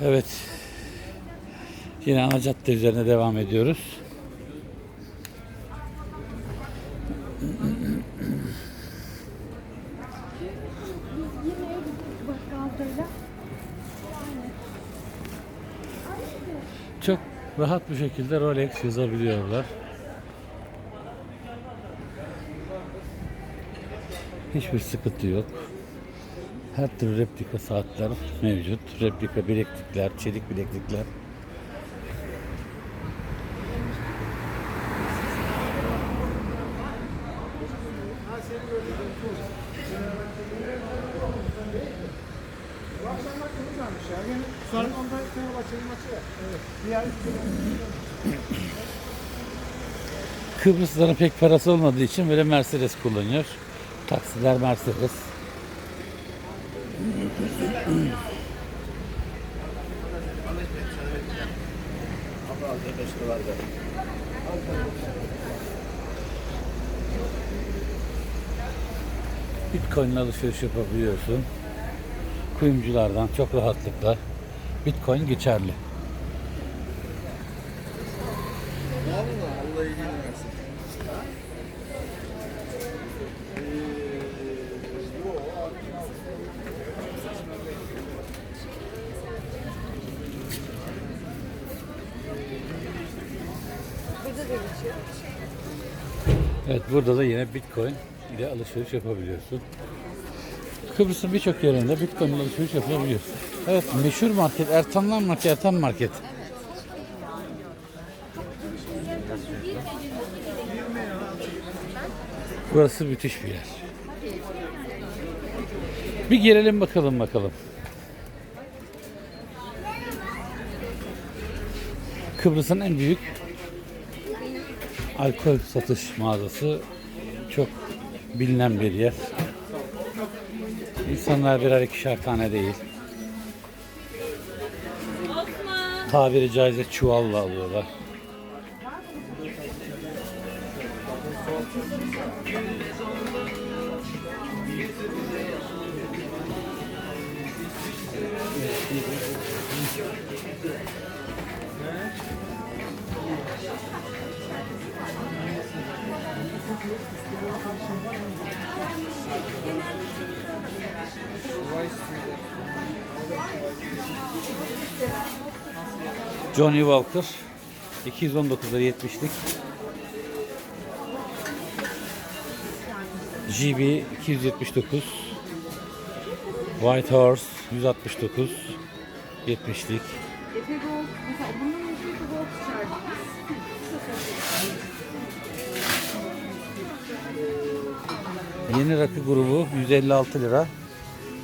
Evet. Yine ana cadde üzerine devam ediyoruz. Çok rahat bir şekilde Rolex yazabiliyorlar. Hiçbir sıkıntı yok. Her türlü replika saatler mevcut. Replika bileklikler, çelik bileklikler. Kıbrıslıların pek parası olmadığı için böyle Mercedes kullanıyor. Taksiler Mercedes. Bitcoin alışveriş yapabiliyorsun. Kuyumculardan çok rahatlıkla Bitcoin geçerli. Evet burada da yine Bitcoin ile alışveriş yapabiliyorsun. Kıbrıs'ın birçok yerinde Bitcoin ile alışveriş yapabiliyorsun. Evet meşhur market Ertanlar Market, Ertan Market. Burası müthiş bir yer. Bir girelim bakalım bakalım. Kıbrıs'ın en büyük alkol satış mağazası çok bilinen bir yer. İnsanlar birer ikişer tane değil. Tabiri caizse çuvalla alıyorlar. Johnny Walker 219'da 70'lik GB 279 White Horse 169 70'lik Yeni rakı grubu 156 lira.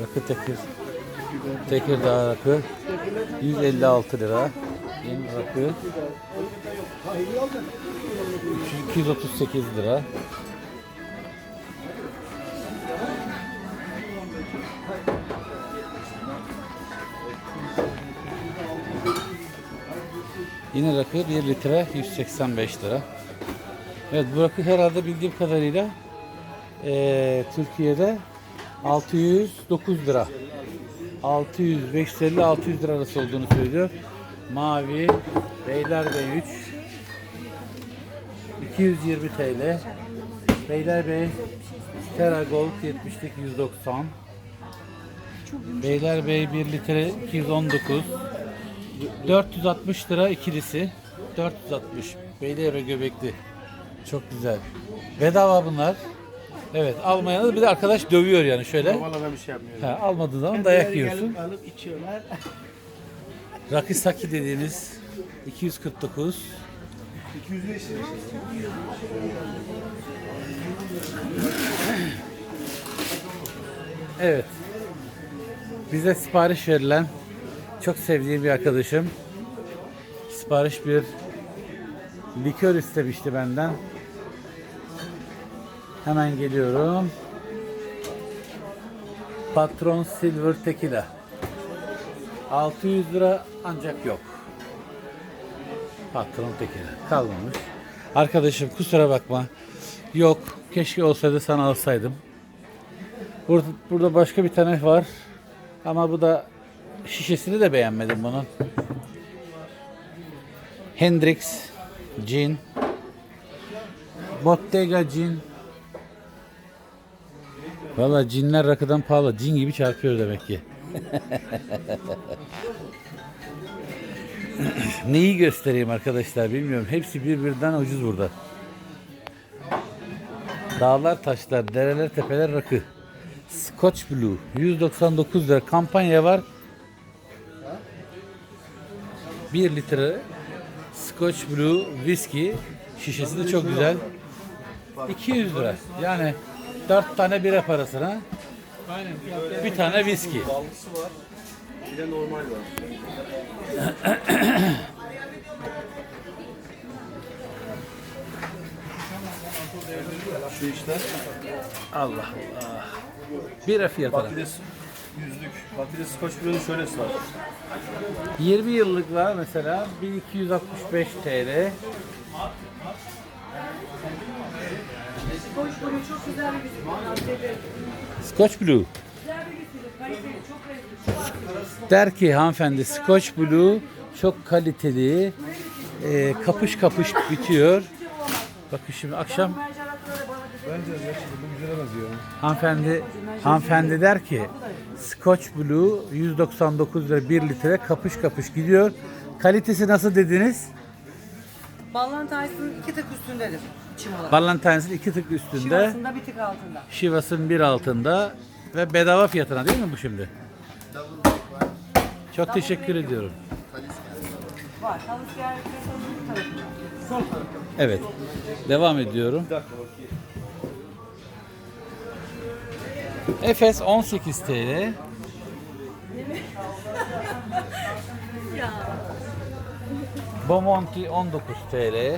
Rakı Tekir Tekirdağ rakı 156 lira. Yeni rakı 238 lira. Yine rakı 1 litre 185 lira. Evet bu rakı herhalde bildiğim kadarıyla eee, Türkiye'de 609 lira. 600, 550, 600 lira arası olduğunu söylüyor. Mavi, Beylerbeyi 3, 220 TL. Beylerbeyi Terra Gold 70'lik 190. Beylerbeyi 1 litre 219. 460 lira ikilisi. 460. Beylerbeyi göbekli. Çok güzel. Bedava bunlar. Evet almayanı bir de arkadaş dövüyor yani şöyle. Valla ben bir şey yapmıyorum. Ha, almadığı zaman dayak Kendileri yiyorsun. Gelip alıp içiyorlar. Rakisaki dediğimiz 249. 205 lira. Evet. Bize sipariş verilen çok sevdiğim bir arkadaşım sipariş bir likör istemişti benden. Hemen geliyorum. Patron Silver Tequila. 600 lira ancak yok. Patron Tequila kalmamış. Arkadaşım kusura bakma. Yok. Keşke olsaydı sana alsaydım. Burada, burada başka bir tane var. Ama bu da şişesini de beğenmedim bunun. Hendrix Gin Bottega Gin Valla cinler rakıdan pahalı. Cin gibi çarpıyor demek ki. Neyi göstereyim arkadaşlar bilmiyorum. Hepsi birbirinden ucuz burada. Dağlar, taşlar, dereler, tepeler rakı. Scotch Blue 199 lira kampanya var. 1 litre Scotch Blue viski şişesi de çok güzel. 200 lira. Yani 4 tane bira parasına bir tane viski. Ballısı var. Bir de normal var. Şu işler Allah Allah. Bira fiyatına. bak bir de yüzlük. Bak bir de Scotch Blue'nun şöylesi var. 20 yıllık var mesela 1265 TL. Hoş bunu çok güzel bir bisiklet. Scotch Blue. Güzel bir bisiklet. Kaliteli, çok kaliteli. Der ki hanımefendi Scotch Blue çok kaliteli. Ee, kapış kapış bitiyor. Bakın şimdi akşam. Bence gerçekten bu güzele benziyor. hanımefendi hanımefendi der ki Scotch Blue 199 lira 1 litre kapış kapış gidiyor. Kalitesi nasıl dediniz? Ballantyne'ın iki tık üstündedir. Çim olarak. Valentine's'in iki tık üstünde. Şivasında bir tık altında. Şivas'ın bir altında ve bedava fiyatına değil mi bu şimdi? Çok teşekkür ediyorum. Var. Tarafında. Sol. Evet. Devam ediyorum. Efes 18 TL. Bomonti 19 TL.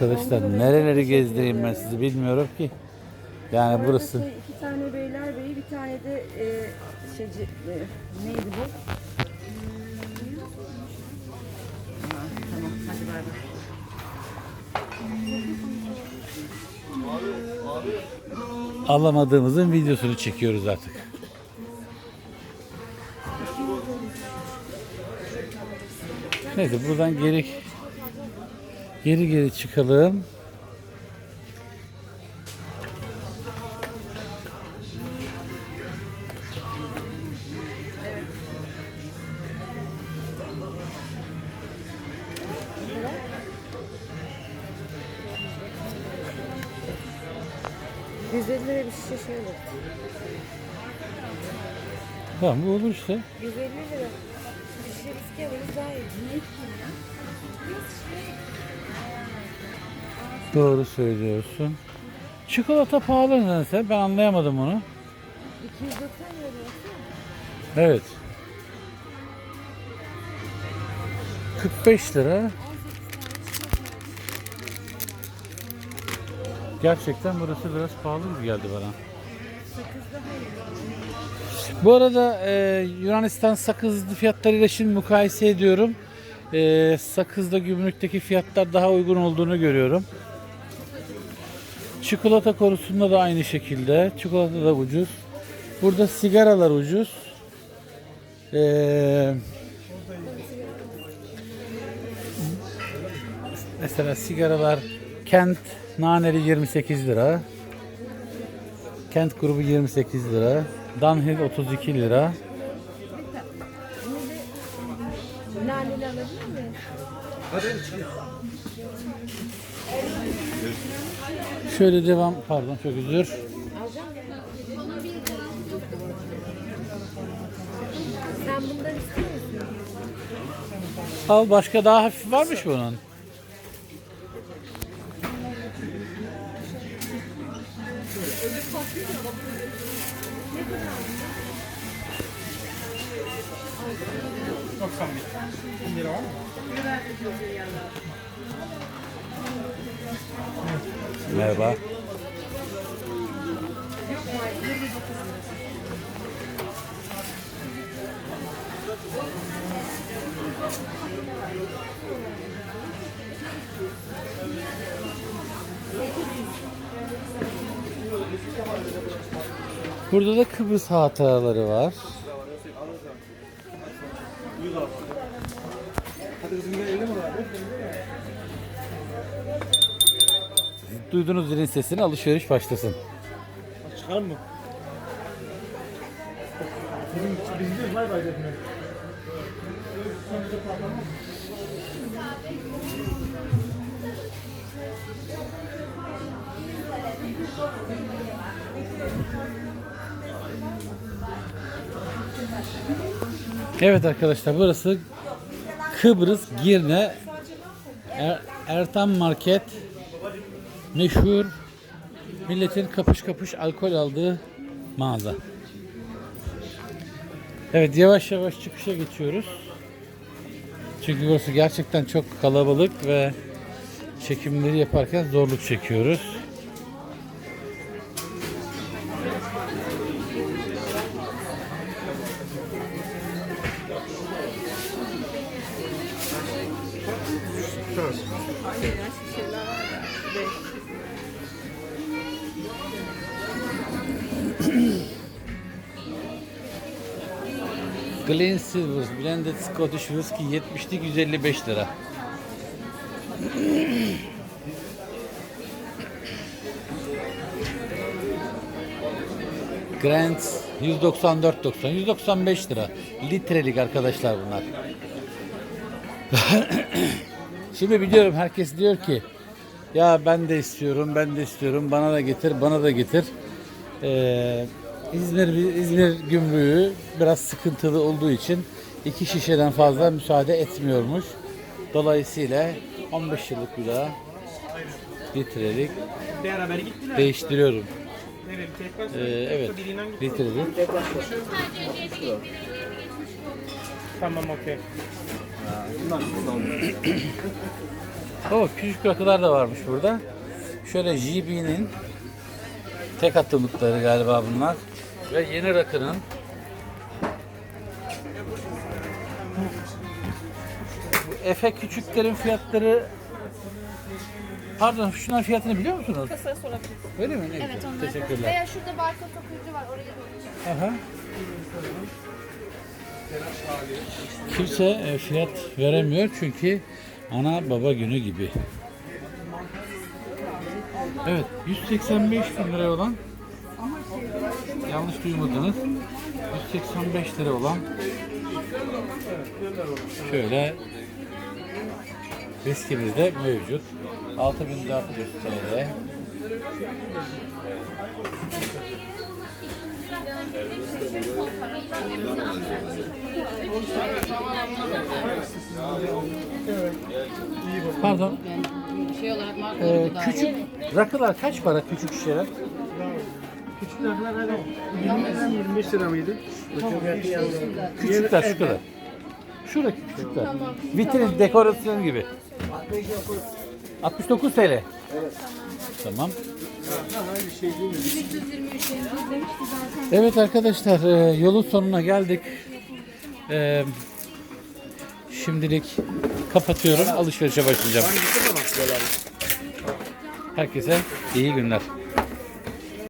Arkadaşlar nereleri gezdireyim ben sizi bilmiyorum ki. Yani burası Şey, iki tane Beylerbeyi, bir tane de e, şeyci, e, neydi bu? Ha, tamam, hadi bay bay. alamadığımızın videosunu çekiyoruz artık. Neyse buradan geri geri geri çıkalım. Liraya bir şişe şey olur. Tamam bu olur işte. 150 lira. Bir şişe viski alırız daha iyi. Doğru söylüyorsun. Çikolata pahalı nedense ben anlayamadım onu. 290 lira. Evet. 45 lira. Gerçekten burası biraz pahalı gibi geldi bana. Bu arada e, Yunanistan sakız fiyatlarıyla şimdi mukayese ediyorum. E, sakızda gümrükteki fiyatlar daha uygun olduğunu görüyorum. Çikolata konusunda da aynı şekilde. Çikolata da ucuz. Burada sigaralar ucuz. Ee, mesela sigaralar Kent naneli 28 lira. Kent grubu 28 lira. Dunhill 32 lira. Naneli alabilir miyim? Şöyle devam pardon çok özür. Al başka daha hafif varmış bunun. Merhaba. Burada da Kıbrıs hatıraları var. Duyduğunuz zilin sesini alışveriş başlasın. Çıkalım mı? Bizim bay bay. Evet arkadaşlar burası Kıbrıs Girne Er- Ertan Market meşhur milletin kapış kapış alkol aldığı mağaza. Evet yavaş yavaş çıkışa geçiyoruz. Çünkü burası gerçekten çok kalabalık ve çekimleri yaparken zorluk çekiyoruz. Glen Silver Blended Scottish Whisky 70'lik 155 lira. Grant 194.90 195 lira. Litrelik arkadaşlar bunlar. Şimdi biliyorum herkes diyor ki ya ben de istiyorum, ben de istiyorum, bana da getir, bana da getir. Ee, İzmir İzmir gümrüğü biraz sıkıntılı olduğu için iki şişeden fazla müsaade etmiyormuş. Dolayısıyla 15 yıllık bir daha litrelik değiştiriyorum. Ee, evet, litrelik. Tamam okey. O küçük rakılar da varmış burada. Şöyle JB'nin tek atımlıkları galiba bunlar. Ve yeni rakının Bu Efe küçüklerin fiyatları Pardon şunların fiyatını biliyor musunuz? Kasaya sorabiliriz. Öyle mi? Ne Evet onlar. Teşekkürler. Veya şurada barkod okuyucu var oraya koyacağım. Aha. Kimse e, fiyat veremiyor çünkü ana baba günü gibi. Evet 185 bin lira olan yanlış duymadınız 185 lira olan şöyle viskimiz de mevcut 6400 TL Pardon. Şey olarak Ee, küçük rakılar kaç para küçük şişeler? Küçük liralar öyle 20 lira mı 25 lira mıydı? Küçükler şu kadar. Şuradaki küçükler. Vitrin dekorasyon gibi. 69 TL. Evet. Tamam. Evet arkadaşlar e, yolun sonuna geldik. E, şimdilik kapatıyorum. Alışverişe başlayacağım. Herkese iyi günler.